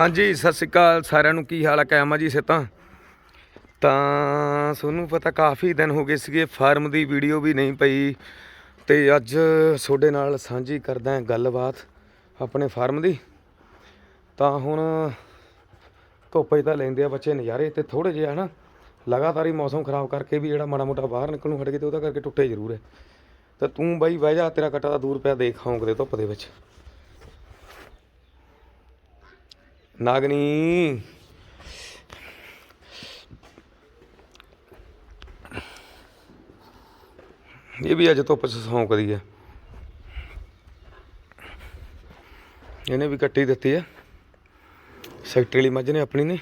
ਹਾਂਜੀ, ਸਤਿ ਸ਼੍ਰੀ ਅਕਾਲ ਸਾਰਿਆਂ ਨੂੰ। ਕੀ ਹਾਲ ਹੈ ਕਾਇਮ ਆ ਜੀ ਸੇ ਤਾਂ ਤੁਹਾਨੂੰ ਪਤਾ ਕਾਫੀ ਦਿਨ ਹੋ ਗਏ ਸੀਗੇ, ਫਾਰਮ ਦੀ ਵੀਡੀਓ ਵੀ ਨਹੀਂ ਪਈ। ਤੇ ਅੱਜ ਤੁਹਾਡੇ ਨਾਲ ਸਾਂਝੀ ਕਰਦਾ ਗੱਲਬਾਤ ਆਪਣੇ ਫਾਰਮ ਦੀ। ਤਾਂ ਹੁਣ ਧੁੱਪੇ ਤਾਂ ਲੈਂਦੇ ਆ ਬੱਚੇ ਨਜ਼ਾਰੇ ਤੇ ਥੋੜੇ ਜਿਹਾ, ਹਨਾ? ਲਗਾਤਾਰ ਹੀ ਮੌਸਮ ਖਰਾਬ ਕਰਕੇ ਵੀ ਜਿਹੜਾ ਮਾੜਾ ਮੋਟਾ ਬਾਹਰ ਨਿਕਲਣ ਨੂੰ ਹਟ ਗਏ ਤੇ ਉਹਦਾ ਕਰਕੇ ਟੁੱਟੇ ਜ਼ਰੂਰ ਹੈ। ਤਾਂ ਤੂੰ ਬਾਈ ਵਹਿ ਜਾ, ਤੇਰਾ ਕੱਟਾ ਦਾ ਦੂਰ ਪਿਆ, ਦੇਖ ਹੌਂਕਦੇ ਧੁੱਪ ਦੇ ਵਿੱਚ। ਨਾਗਨੀ। ਇਹ ਵੀ ਅੱਜ ਧੁੱਪ 'ਚ ਸੌਂਕਦੀ ਹੈ ਇਹਨੇ ਵੀ ਕੱਟੀ ਦਿੱਤੀ ਹੈ ਸੈਕਟਰੀ ਵਾਲੀ ਮੱਝ ਨੇ ਆਪਣੀ ਨੇ।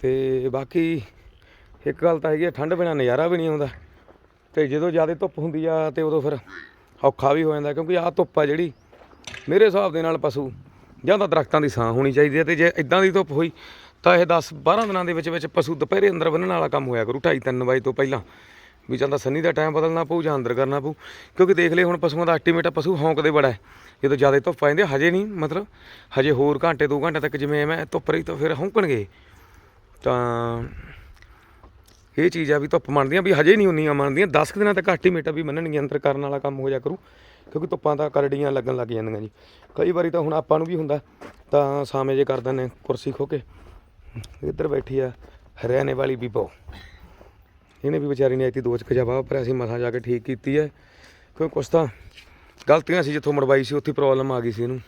ਤੇ ਬਾਕੀ ਇੱਕ ਗੱਲ ਤਾਂ ਹੈਗੀ ਆ, ਠੰਡ ਬਿਨਾ ਨਜ਼ਾਰਾ ਵੀ ਨਹੀਂ ਆਉਂਦਾ। ਤੇ ਜਦੋਂ ਜ਼ਿਆਦਾ ਧੁੱਪ ਹੁੰਦੀ ਆ ਤੇ ਉਦੋਂ ਫਿਰ ਔਖਾ ਵੀ ਹੋ ਜਾਂਦਾ ਕਿਉਂਕਿ ਆਹ ਧੁੱਪ ਆ ਜਿਹੜੀ ਮੇਰੇ ਹਿਸਾਬ ਦੇ ਨਾਲ ਪਸ਼ੂ ਜਾਂ ਤਾਂ ਦਰਖਤਾਂ ਦੀ ਛਾਂ ਹੋਣੀ ਚਾਹੀਦੀ ਹੈ ਤੇ ਜੇ ਇਦਾਂ ਦੀ ਧੁੱਪ ਹੋਈ ਤਾਂ ਇਹ 10 12 ਦਿਨਾਂ ਦੇ ਵਿੱਚ ਵਿੱਚ ਪਸ਼ੂ ਦੁਪਹਿਰੇ ਅੰਦਰ ਬੰਨਣ ਵਾਲਾ ਕੰਮ ਹੋਇਆ ਕਰੂ 2:30 3 ਵਜੇ ਤੋਂ ਪਹਿਲਾਂ। ਵੀ ਜਾਂਦਾ ਸੰਨੀ ਦਾ ਟਾਈਮ ਬਦਲਣਾ ਪਊ ਜਾਂ ਅੰਦਰ ਕਰਨਾ ਪਊ। ਕਿਉਂਕਿ ਦੇਖ ਲੈ ਹੁਣ ਪਸ਼ੂਆਂ ਦਾ ਐਸਟੀਮੇਟ ਪਸ਼ੂ ਹੌਂਕਦੇ ਬੜਾ ਹੈ। ਜਦੋਂ ਜ਼ਿਆਦਾ ਧੁੱਪ ਆ ਜਾਂਦੀ ਹਜੇ ਨਹੀਂ, ਮਤਲਬ ਹਜੇ ਹੋਰ ਘੰਟੇ 2 ਘੰਟੇ ਤੱਕ ਜਿਵੇਂ ਮੈਂ ਧੁੱਪ ਰਹੀ ਤਾਂ ਫਿਰ ਹੌਂਕਣਗੇ। ਤਾਂ ਇਹ ਚੀਜ਼ ਆ ਵੀ ਧੁੱਪ ਮੰਨਦੀਆਂ ਵੀ ਹਜੇ ਨਹੀਂ ਉਨੀਆਂ ਮੰਨਦੀਆਂ 10 ਕੁ ਦਿਨਾਂ ਤੱਕ ਐਸਟੀਮੇਟ ਵੀ ਮੰਨਣਗੀਆਂ, ਅੰਦਰ ਕਰਨ ਵਾਲਾ ਕੰਮ ਹੋ ਜਾ ਕਰੂ। ਕਿਉਂਕਿ ਧੁੱਪਾਂ ਤਾਂ ਕਰੜੀਆਂ ਲੱਗਣ ਲੱਗ ਜਾਂਦੀਆਂ ਜੀ। ਕਈ ਵਾਰੀ ਤਾਂ ਹੁਣ ਆਪਾਂ ਨੂੰ ਵੀ ਹੁੰਦਾ, ਤਾਂ ਸਾਵੇਂ ਜੇ ਕਰ ਦਿੰਦੇ ਕੁਰਸੀ ਖੋ ਕੇ। ਇੱਧਰ ਬੈਠੀ ਆ ਹਰਿਆਣੇ ਵਾਲੀ ਬੀਬੋ। ਇਹਨੇ ਵੀ ਵਿਚਾਰੀ ਨੇ ਐਤੀ ਦੋ ਚਕ ਜਵਾਬ ਪਰ ਅਸੀਂ ਮਸਾਂ ਜਾ ਕੇ ਠੀਕ ਕੀਤੀ ਹੈ ਕਿਉਂਕਿ ਕੁਛ ਤਾਂ ਗਲਤੀਆਂ ਸੀ ਜਿੱਥੋਂ ਮੜਵਾਈ ਸੀ, ਉੱਥੇ ਪ੍ਰੋਬਲਮ ਆ ਗਈ ਸੀ ਇਹਨੂੰ।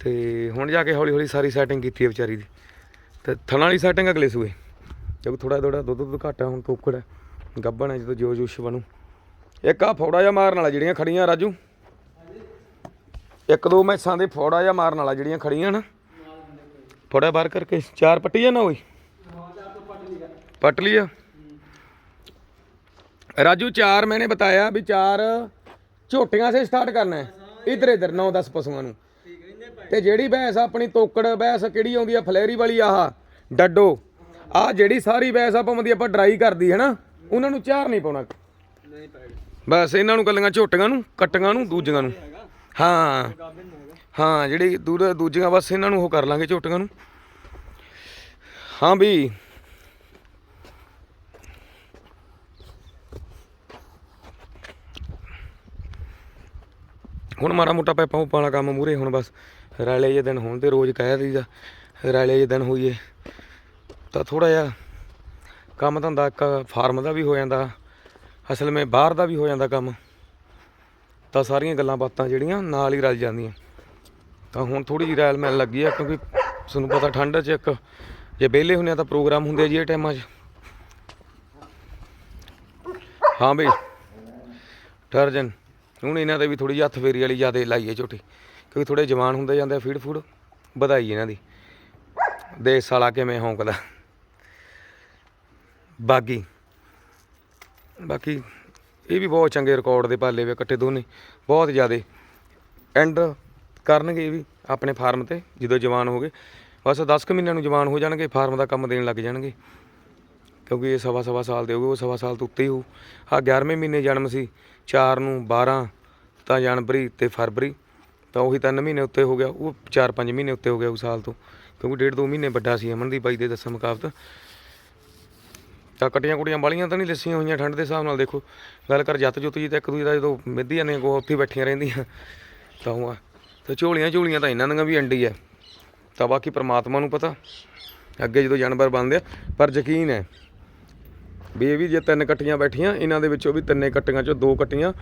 ਤੇ ਹੁਣ ਜਾ ਕੇ ਹੌਲੀ ਹੌਲੀ ਸਾਰੀ ਸੈਟਿੰਗ ਕੀਤੀ ਹੈ ਵਿਚਾਰੀ ਦੀ। ਤੇ ਥਣਾ ਵਾਲੀ ਸੈਟਿੰਗ ਅਗਲੇ ਸੂਏ। ਕਿਉਂਕਿ ਥੋੜਾ ਥੋੜਾ ਦੁੱਧ ਦੁੱਧ ਘੱਟ ਆ, ਹੁਣ ਤੋਕੜ ਹੈ ਗੱਬਣ ਹੈ ਜਦੋਂ ਜੋ ਜੂਸ਼ ਬਣੂ। ਇੱਕ ਆ ਫੋੜਾ ਜਿਹਾ ਮਾਰਨ ਵਾਲਾ ਜਿਹੜੀਆਂ ਖੜੀਆਂ ਰਾਜੂ ਇੱਕ ਦੋ ਮੈਸਾਂ ਦੇ ਫੋੜਾ ਜਿਹਾ ਮਾਰਨ ਵਾਲਾ ਜਿਹੜੀਆਂ ਖੜੀਆਂ ਨਾ ਫੋੜਾ ਬਾਹਰ ਕਰਕੇ ਚਾਰ ਪੱਟੀ ਆ ਨਾ ਹੋਈ पट लिया राजू चार मैंने बताया भी चार ਝੋਟੀਆਂ ਸੇ ਸਟਾਰਟ ਕਰਨਾ ਹੈ ਇਧਰ ਇਧਰ 9-10 ਪਸ਼ੂਆਂ ਨੂੰ ਤੇ ਜਿਹੜੀ ਭੈਂਸ ਆਪਣੀ ਤੋਕੜ ਭੈਂਸ ਕਿਹੜੀ ਆਉਂਦੀ ਆ ਫਲੇਰੀ ਵਾਲੀ ਆਹ ਡੱਡੋ ਆ ਜਿਹੜੀ ਸਾਰੀ ਭੈਂਸ ਆਪਾਂ ਦੀ ਆਪਾਂ ਡਰਾਈ ਕਰਦੀ ਹੈ ਨਾ ਉਹਨਾਂ ਨੂੰ ਚਾਰ ਨਹੀਂ ਪਾਉਣਾ ਬਸ ਇਹਨਾਂ ਨੂੰ ਕੱਲੀਆਂ ਝੋਟੀਆਂ ਨੂੰ, ਕੱਟੀਆਂ ਨੂੰ, ਦੂਜੀਆਂ ਨੂੰ। ਹਾਂ। ਹਾਂ, ਜਿਹੜੀ ਦੂਰ, ਦੂਜੀਆਂ ਬਸ ਇਹਨਾਂ ਨੂੰ ਉਹ ਕਰ ਲਾਂਗੇ ਝੋਟੀਆਂ ਨੂੰ। ਹਾਂ ਵੀ ਹੁਣ ਮਾੜਾ ਮੋਟਾ ਪੈਪਾਂ ਉਪਾਂ ਵਾਲਾ ਕੰਮ ਮੂਰੇ ਹੁਣ ਬਸ ਰਾਲੇ ਜੇ ਦਿਨ ਹੋਣ ਤੇ ਰੋਜ਼ ਕਹਿ ਦਈਦਾ, ਰਾਲੇ ਜੇ ਦਿਨ ਹੋਈਏ। ਤਾਂ ਥੋੜਾ ਜਿਹਾ ਕੰਮ ਧੰਦਾ ਇੱਕ ਫਾਰਮ ਦਾ ਵੀ ਹੋ ਜਾਂਦਾ। ਅਸਲ ਵਿੱਚ ਬਾਹਰ ਦਾ ਵੀ ਹੋ ਜਾਂਦਾ ਕੰਮ, ਤਾਂ ਸਾਰੀਆਂ ਗੱਲਾਂ ਬਾਤਾਂ ਜਿਹੜੀਆਂ ਨਾਲ ਹੀ ਰਲ ਜਾਂਦੀਆਂ। ਤਾਂ ਹੁਣ ਥੋੜੀ ਜਿਹੀ ਰੈਲ ਮਿਲ ਲੱਗੀ ਆ, ਕਿਉਂਕਿ ਤੁਹਾਨੂੰ ਪਤਾ ਠੰਡ 'ਚ ਇੱਕ, ਜੇ ਵਿਹਲੇ ਹੁੰਦੇ ਆ ਤਾਂ ਪ੍ਰੋਗਰਾਮ ਹੁੰਦੇ ਆ ਜੀ ਇਹ ਟਾਈਮਾਂ 'ਚ। ਹਾਂ ਬਈ ਟਰਜਨ ਹੁਣ ਇਹਨਾਂ ਦੇ ਵੀ ਥੋੜੀ ਜਿਹੀ ਹੱਥ ਫੇਰੀ ਵਾਲੀ ਜਿਆਦੇ ਲਾਈਏ ਝੋਟੀ, ਕਿਉਂਕਿ ਥੋੜੇ ਜਵਾਨ ਹੁੰਦੇ ਜਾਂਦੇ ਆ ਫੀਡ ਫੂਡ, ਵਧਾਈ ਇਹਨਾਂ ਦੀ। ਦੇਖ ਸਾਲਾ ਕਿਵੇਂ ਹੌਂਕਦਾ। ਬਾਗੀ। ਬਾਕੀ ਇਹ ਵੀ ਬਹੁਤ ਚੰਗੇ ਰਿਕਾਰਡ ਦੇ ਪਾਲੇ ਵੇ ਇਕੱਠੇ ਦੋਨੇ, ਬਹੁਤ ਜ਼ਿਆਦੇ। ਐਂਡ ਕਰਨਗੇ ਇਹ ਵੀ ਆਪਣੇ ਫਾਰਮ ਤੇ, ਜਦੋਂ ਜਵਾਨ ਹੋ ਗਏ ਬਸ 10 ਕੁ ਮਹੀਨਿਆਂ ਨੂੰ ਜਵਾਨ ਹੋ ਜਾਣਗੇ ਫਾਰਮ ਦਾ ਕੰਮ ਦੇਣ ਲੱਗ ਜਾਣਗੇ। ਕਿਉਂਕਿ ਇਹ ਸਵਾ ਸਵਾ ਸਾਲ ਦੇ ਹੋ ਗਏ ਉਹ ਸਵਾ ਸਾਲ ਤੋਂ ਉੱਤੇ ਹੀ ਹੋ ਆ 11ਵੇਂ ਮਹੀਨੇ ਜਨਮ ਸੀ 4 ਨੂੰ 12 ਤਾਂ ਜਨਵਰੀ ਤੇ ਫਰਵਰੀ, ਤਾਂ ਉਹੀ 3 ਮਹੀਨੇ ਉੱਤੇ ਹੋ ਗਿਆ, ਉਹ 4-5 ਮਹੀਨੇ ਉੱਤੇ ਹੋ ਗਿਆ ਉਸ ਸਾਲ ਤੋਂ। ਕਿਉਂਕਿ ਡੇਢ ਦੋ ਮਹੀਨੇ ਵੱਡਾ ਸੀ ਅਮਨਦੀਪ ਬਾਈ ਦੇ ਦੱਸਣ ਮੁਕਾਬਤ। ਤਾਂ ਕਟੀਆਂ ਕੁੜੀਆਂ ਵਾਲੀਆਂ ਤਾਂ ਨਹੀਂ ਲੱਸੀਆਂ ਹੋਈਆਂ ਠੰਡ ਦੇ ਹਿਸਾਬ ਨਾਲ ਦੇਖੋ। ਗੱਲ ਕਰ ਜੱਤ ਜੁੱਤ ਜੀ ਤਾਂ ਇੱਕ ਦੂਜੇ ਦਾ ਜਦੋਂ ਮਿੱਧੀਆਂ ਨੇ ਕੋ ਉੱਥੇ ਬੈਠੀਆਂ ਰਹਿੰਦੀਆਂ। ਤਾਂ ਉਹ ਆ। ਤੇ ਝੋਲੀਆਂ ਝੋਲੀਆਂ ਤਾਂ ਇਹਨਾਂ ਦੀਆਂ ਵੀ ਅੰਡੀ ਹੈ ਤਾਂ ਬਾਕੀ ਪ੍ਰਮਾਤਮਾ ਨੂੰ ਪਤਾ। ਅੱਗੇ ਜਦੋਂ ਜਾਨਵਰ ਬਣਦੇ ਆ, ਪਰ ਯਕੀਨ ਹੈ ਵੀ ਇਹ ਵੀ ਜੇ ਤਿੰਨ ਕੱਟੀਆਂ ਬੈਠੀਆਂ, ਇਹਨਾਂ ਦੇ ਵਿੱਚੋਂ ਵੀ ਤਿੰਨੇ ਕੱਟੀਆਂ ਚੋਂ ਦੋ ਕੱਟੀਆਂ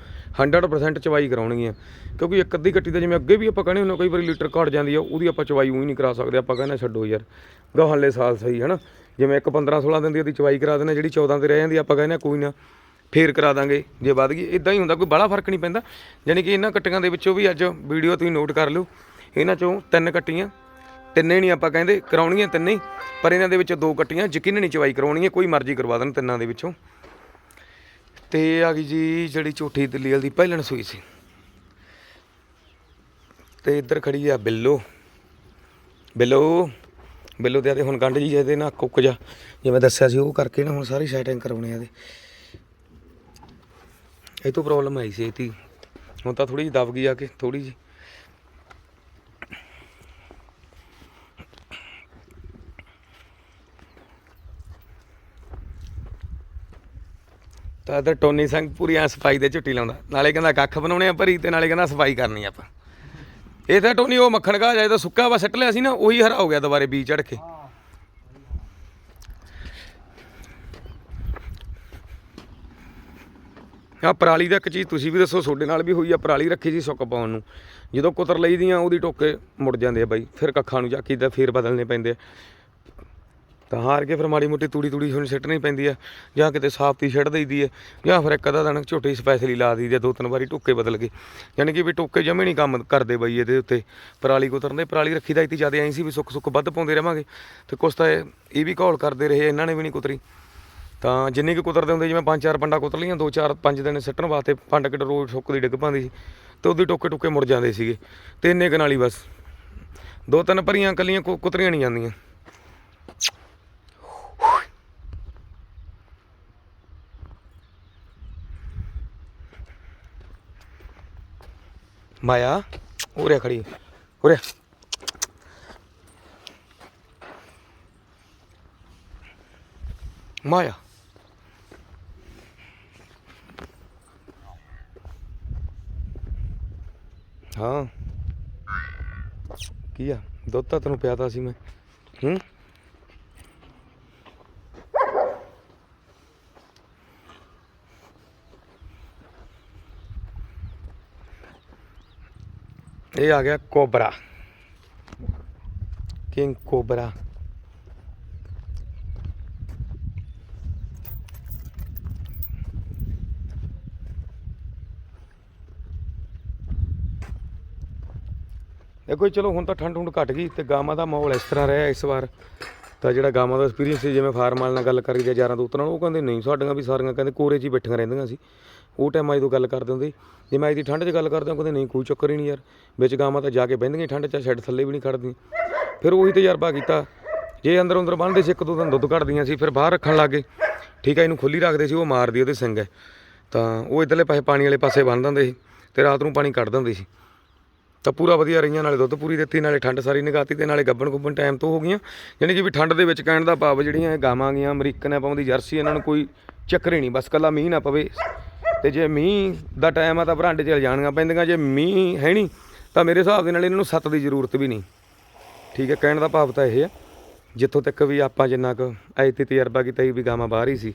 100% ਚਵਾਈ ਕਰਾਉਣਗੀਆਂ। ਕਿਉਂਕਿ ਇੱਕ ਅੱਧੀ ਕੱਟੀ ਦਾ ਜਿਵੇਂ ਅੱਗੇ ਵੀ ਆਪਾਂ ਕਹਿੰਦੇ ਹੁੰਦੇ ਕਈ ਵਾਰੀ ਲੀਟਰ ਘਟ ਜਾਂਦੀ ਆ, ਉਹਦੀ ਆਪਾਂ ਚਵਾਈ ਉਹੀ ਨਹੀਂ ਕਰਾ ਸਕਦੇ, ਆਪਾਂ ਕਹਿੰਦੇ ਛੱਡੋ ਯਾਰ। ਗਾਹਲੇ ਸਾਲ ਸਹੀ ਹੈ ਨਾ ਜਿਵੇਂ ਇੱਕ 15 16 ਦਿਨ ਦੀ ਉਹਦੀ ਚਵਾਈ ਕਰਾ ਦਿੰਦੇ ਜਿਹੜੀ 14 ਤੇ ਰਹਿ ਜਾਂਦੀ ਆਪਾਂ ਕਹਿੰਦੇ ਕੋਈ ਨਾ, ਫੇਰ ਕਰਾ ਦਾਂਗੇ, ਜੇ ਵੱਧ ਗਈ। ਇਦਾਂ ਹੀ ਹੁੰਦਾ, ਕੋਈ ਬੜਾ ਫ਼ਰਕ ਨਹੀਂ ਪੈਂਦਾ। ਯਾਨੀ ਕਿ ਇਹਨਾਂ ਕੱਟੀਆਂ ਦੇ ਵਿੱਚੋਂ ਵੀ ਅੱਜ ਵੀਡੀਓ ਤੁਸੀਂ ਨੋਟ ਕਰ ਲਿਓ, ਇਹਨਾਂ ਚੋਂ ਤਿੰਨ ਕੱਟੀਆਂ ਤਿੰਨੇ ਨਹੀਂ ਆਪਾਂ ਕਹਿੰਦੇ, ਕਰਾਉਣੀਆਂ ਤਿੰਨੇ ਪਰ ਇਹਨਾਂ ਦੇ ਵਿੱਚ ਦੋ ਕੱਟੀਆਂ, ਯਕੀਨ ਨਹੀਂ ਚਵਾਈ ਕਰਾਉਣੀ ਹੈ ਕੋਈ ਮਰਜ਼ੀ ਕਰਵਾ ਦੇਣ ਤਿੰਨਾਂ ਦੇ ਵਿੱਚੋਂ। ਤੇ ਆ ਗਈ ਜੀ, ਜਿਹੜੀ ਝੂਠੀ ਦਿੱਲੀ ਵਾਲੀ ਦੀ ਪਹਿਲਣ ਸੂਈ ਸੀ। ਤੇ ਇੱਧਰ ਖੜੀ ਆ ਬਿੱਲੋ। ਬਿੱਲੋ ਬਿੱਲੋ ਦੇ ਆਦੇ ਹੁਣ ਗੰਢ ਜੀ ਇਹਦੇ ਨਾ ਕੁੱਕ ਜਾ। ਜਿਵੇਂ ਦੱਸਿਆ ਸੀ, ਉਹ ਕਰਕੇ ਨਾ ਹੁਣ ਸਾਰੀ ਸੈਟਿੰਗ ਕਰਾਉਣੀ ਆ ਇਹਦੇ। ਇਹ ਤੋਂ ਪ੍ਰੋਬਲਮ ਆਈ ਸੀ ਇਹਦੀ। ਹੁਣ ਤਾਂ ਥੋੜੀ ਜਿਹੀ ਦਬ ਗਈ ਆ ਕੇ ਥੋੜੀ ਜਿਹੀ। ਤਾਂ ਤੇ ਟੋਨੀ ਸਿੰਘ ਪੂਰੀ ਐ ਸਫ਼ਾਈ ਦੇ ਝੁੱਟੀ ਲਾਉਂਦਾ। ਨਾਲੇ ਕਹਿੰਦਾ ਕੱਖ ਬਣਾਉਣੇ ਆ ਭਰੀ ਤੇ ਨਾਲੇ ਕਹਿੰਦਾ ਸਫ਼ਾਈ ਕਰਨੀ ਆਪਾਂ। ਇਹ ਤਾਂ ਟੋਨੀ ਉਹ ਮੱਖਣ ਘਾਹ ਜਾਏ ਸੁੱਕਾ ਵਾ ਸੱਟ ਲਿਆ ਸੀ ਨਾ, ਉਹੀ ਹਰਾ ਹੋ ਗਿਆ ਦੁਬਾਰੇ ਬੀਜ ਝੜ ਕੇ। ਆ ਪਰਾਲੀ ਦਾ ਇੱਕ ਚੀਜ਼ ਤੁਸੀਂ ਵੀ ਦੱਸੋ, ਤੁਹਾਡੇ ਨਾਲ ਵੀ ਹੋਈ ਆ ਪਰਾਲੀ ਰੱਖੀ ਸੀ ਸੁੱਕ ਪਾਉਣ ਨੂੰ। ਜਦੋਂ ਕੁਤਰ ਲਈਦੀਆਂ ਉਹਦੀ ਟੋਕੇ ਮੁੜ ਜਾਂਦੇ ਆ ਬਾਈ, ਫਿਰ ਕੱਖਾਂ ਨੂੰ ਚੱਕੀਦਾ, ਫੇਰ ਬਦਲਨੇ ਪੈਂਦੇ ਆ। ਤਾਂ ਹਾਰ ਕੇ ਫਿਰ ਮਾੜੀ ਮੋਟੀ ਤੂੜੀ ਤੂੜੀ ਹੁਣ ਸਿੱਟਣੀ ਪੈਂਦੀ ਆ, ਜਾਂ ਕਿਤੇ ਸਾਫ਼ ਤੀ ਛੱਡ ਦਈਦੀ ਆ, ਜਾਂ ਫਿਰ ਇੱਕ ਅੱਧਾ ਦਿਨ ਝੋਟੀ ਸਪੈਸ਼ਲੀ ਲਾ ਦਈਦੀ ਆ ਦੋ ਤਿੰਨ ਵਾਰੀ ਟੋਕੇ ਬਦਲ ਕੇ ਯਾਨੀ ਕਿ ਵੀ ਟੋਕੇ ਜਮੇ ਨਹੀਂ ਕੰਮ ਕਰਦੇ ਬਈ ਇਹਦੇ ਉੱਤੇ। ਪਰਾਲੀ ਕੁਤਰਦੇ ਪਰਾਲੀ ਰੱਖੀ ਦਾ ਇਤੀ ਜ਼ਿਆਦਾ ਐਂ ਸੀ ਵੀ ਸੁੱਕ ਸੁੱਕ ਵੱਧ ਪਾਉਂਦੇ ਰਵਾਂਗੇ ਤੇ ਕੁਛ ਤਾਂ ਇਹ ਵੀ ਘੋਲ ਕਰਦੇ ਰਹੇ, ਇਹਨਾਂ ਨੇ ਵੀ ਨਹੀਂ ਕੁਤਰੀ। ਤਾਂ ਜਿੰਨੀ ਕੁ ਕੁਤਰਦੇ ਹੁੰਦੇ, ਜਿਵੇਂ ਪੰਜ ਚਾਰ ਪੰਡਾ ਕੁਤਰ ਲਈਆਂ, ਦੋ ਚਾਰ ਪੰਜ ਦਿਨ ਸਿੱਟਣ ਵਾਸਤੇ ਪੰਡ ਕਿਟ ਰੋਜ਼ ਸੁੱਕਦੀ ਡਿੱਗ ਪਾਉਂਦੀ ਸੀ। ਤੇ ਉਹਦੀ ਟੋਕੇ ਟੋਕੇ ਮੁੜ ਜਾਂਦੇ ਸੀਗੇ। ਤੇ ਇੰਨੇ ਕੁ ਨਾਲ ਬਸ। ਦੋ ਤਿੰਨ ਭਰੀਆਂ ਕੱਲੀਆਂ ਕੁ- ਕੁਤਰੀਆਂ ਨਹੀਂ ਜਾਂਦੀਆਂ। ਮਾਇਆ, ਉਰੇ ਖੜੀ, ਉਰੇ ਮਾਇਆ। ਹਾਂ। ਕੀ ਆ? ਦੁੱਧ ਤਾਂ ਤੈਨੂੰ ਪਿਆਤਾ ਸੀ ਮੈਂ। ਹੂੰ? ਇਹ ਆ ਗਿਆ ਕੋਬਰਾ। King cobra. ਦੇਖੋ ਚਲੋ ਹੁਣ ਤਾਂ ਠੰਡ ਠੁੰਡ ਘਟ ਗਈ ਤੇ ਗਾਵਾਂ ਦਾ ਮਾਹੌਲ ਇਸ ਤਰ੍ਹਾਂ ਰਿਹਾ ਇਸ ਵਾਰ। ਤਾਂ ਜਿਹੜਾ ਗਾਵਾਂ ਦਾ ਐਕਸਪੀਰੀਅੰਸ ਸੀ, ਜਿਵੇਂ ਫਾਰਮ ਵਾਲ ਨਾਲ ਗੱਲ ਕਰੀ ਜਾਂ ਯਾਰਾਂ ਦੋਸਤਾਂ ਨਾਲ, ਉਹ ਕਹਿੰਦੇ, ਨਹੀਂ, ਸਾਡੀਆਂ ਵੀ ਸਾਰੀਆਂ, ਕਹਿੰਦੇ, ਕੋਰੇ 'ਚ ਹੀ ਬੈਠੀਆਂ ਰਹਿੰਦੀਆਂ ਸੀ। ਉਹ ਟਾਈਮਾਂ ਤੋਂ ਗੱਲ ਕਰਦੇ ਹੁੰਦੇ ਜੇ ਮੈਂ ਅੱਜ ਦੀ ਠੰਡ 'ਚ ਗੱਲ ਕਰਦਾ ਉਹ ਕਹਿੰਦੇ ਨਹੀਂ, ਕੋਈ ਚੱਕਰ ਹੀ ਨਹੀਂ ਯਾਰ। ਵਿੱਚ ਗਾਵਾਂ ਤਾਂ ਜਾ ਕੇ ਬਹਿੰਦੀਆਂ ਠੰਡ 'ਚ, ਸ਼ੈੱਡ ਥੱਲੇ ਵੀ ਨਹੀਂ ਖੜਦੀਆਂ। ਫਿਰ ਉਹੀ ਤਜਰਬਾ ਕੀਤਾ। ਜੇ ਅੰਦਰ ਅੰਦਰ ਬੰਨ੍ਹਦੇ ਸੀ, ਇੱਕ ਦੋ ਦਿਨ ਦੁੱਧ ਕੱਢਦੀਆਂ ਸੀ, ਫਿਰ ਬਾਹਰ ਰੱਖਣ ਲੱਗੇ ਠੀਕ ਹੈ ਇਹਨੂੰ ਖੁੱਲੀ ਰੱਖਦੇ ਸੀ, ਉਹ ਮਾਰਦੀ ਉਹਦੇ ਸਿੰਘ ਹੈ। ਤਾਂ ਉਹ ਇਧਰਲੇ ਪਾਸੇ ਪਾਣੀ ਵਾਲੇ ਪਾਸੇ ਬੰਨ ਦਿੰਦੇ ਸੀ ਤੇ ਰਾਤ ਨੂੰ ਪਾਣੀ ਕੱਢ ਦਿੰਦੇ ਸੀ। ਤਾਂ ਪੂਰਾ ਵਧੀਆ ਰਹੀਆਂ, ਨਾਲੇ ਦੁੱਧ ਪੂਰੀ ਦਿੱਤੀ, ਨਾਲੇ ਠੰਡ ਸਾਰੀ ਨਿਗਾਤੀ ਤੇ ਨਾਲੇ ਗੱਬਣ ਗੁੱਬਣ ਟਾਈਮ ਤੋਂ ਹੋ ਗਈਆਂ। ਯਾਨੀ ਕਿ ਵੀ ਠੰਡ ਦੇ ਵਿੱਚ ਕਹਿਣ ਦਾ ਭਾਵ ਜਿਹੜੀਆਂ ਇਹ ਗਾਵਾਂ ਗੀਆਂ ਅਮਰੀਕਨ ਹੈ ਪਾਉਂਦੀ ਜਰਸੀ ਇਹਨਾਂ ਨੂੰ ਕੋਈ ਚੱਕਰ ਹੀ ਨਹੀਂ, ਬਸ ਕੱਲਾ ਮੀਂਹ ਨਾ ਪਵੇ। ਤੇ ਜੇ ਮੀਂਹ ਦਾ ਟਾਈਮ ਆ ਤਾਂ ਬਰਾਂਡੇ 'ਚ ਜਾਣੀਆਂ ਪੈਂਦੀਆਂ, ਜੇ ਮੀਂਹ ਹੈ ਨਹੀਂ ਤਾਂ ਮੇਰੇ ਹਿਸਾਬ ਦੇ ਨਾਲ ਇਹਨਾਂ ਨੂੰ ਸੱਤ ਦੀ ਜ਼ਰੂਰਤ ਵੀ ਨਹੀਂ। ਠੀਕ ਹੈ, ਕਹਿਣ ਦਾ ਭਾਵ ਤਾਂ ਇਹ ਹੈ ਜਿੱਥੋਂ ਤੱਕ ਵੀ ਆਪਾਂ ਜਿੰਨਾ ਕੁ ਐਤੀ ਤਜਰਬਾ ਕੀਤਾ ਸੀ ਵੀ ਗਾਵਾਂ ਬਾਹਰ ਹੀ ਸੀ